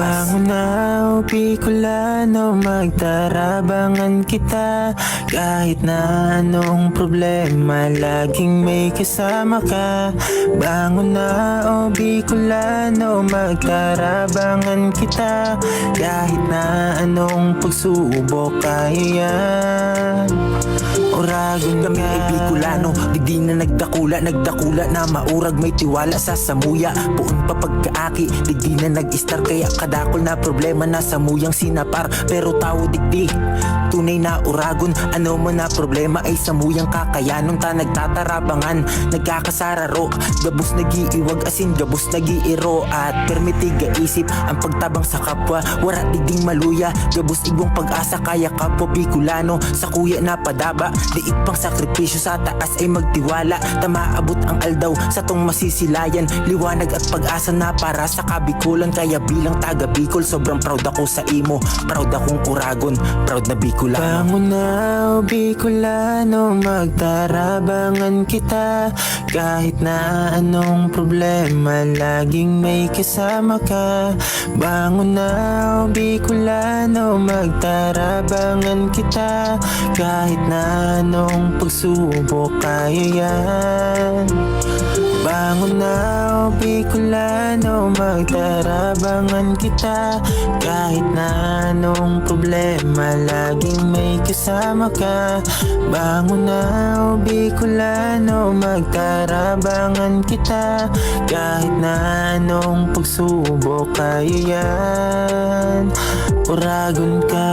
Bangon na o Bicolano Magtarabangan kita. Kahit na anong problema Laging may kasama ka. Bangon na o Bicolano Magtarabangan kita. Kahit na anong pagsubok Kaya yan Oragon Kami ay Bicolano Di di na nagdakula. Nagdakula na maurag May tiwala sa samuya. Puon pa pagkaaki Di di na nag-star Kaya kadakol na problema na samuyang sinapar. Pero tao dikdik Tunay na uragon. Ano mo na problema ay samuyang kakayanon Ta nagtatarabangan. Nagkakasararo Gabos nagiiwag asin gabos nagiiro. At permitiga isip Ang pagtabang sa kapwa Wara digding maluya. Gabos igong pag-asa Kaya kapwa Bicolano. Sa kuya na padaba Liit pang sakripisyo sa taas ay magtiwala. Tamaabot ang aldaw sa tong masisilayan. Liwanag at pag-asa na para sa kabikulan. Kaya bilang taga Bicol sobrang proud ako sa imo. Proud akong uragon, proud na Bicolano. Bangon na o Bicolano Magtarabangan kita. Kahit na anong problema Laging may kasama ka. Bangon na o Bicolano Magtarabangan kita. Kahit na anong pagsubok Kaya yan Bangon na o Bicolano Magtarabangan kita. Kahit na anong problema Laging may kasama ka. Bangon na o Bicolano Magtarabangan kita. Kahit na anong pagsubok Kaya yan. Uragon ka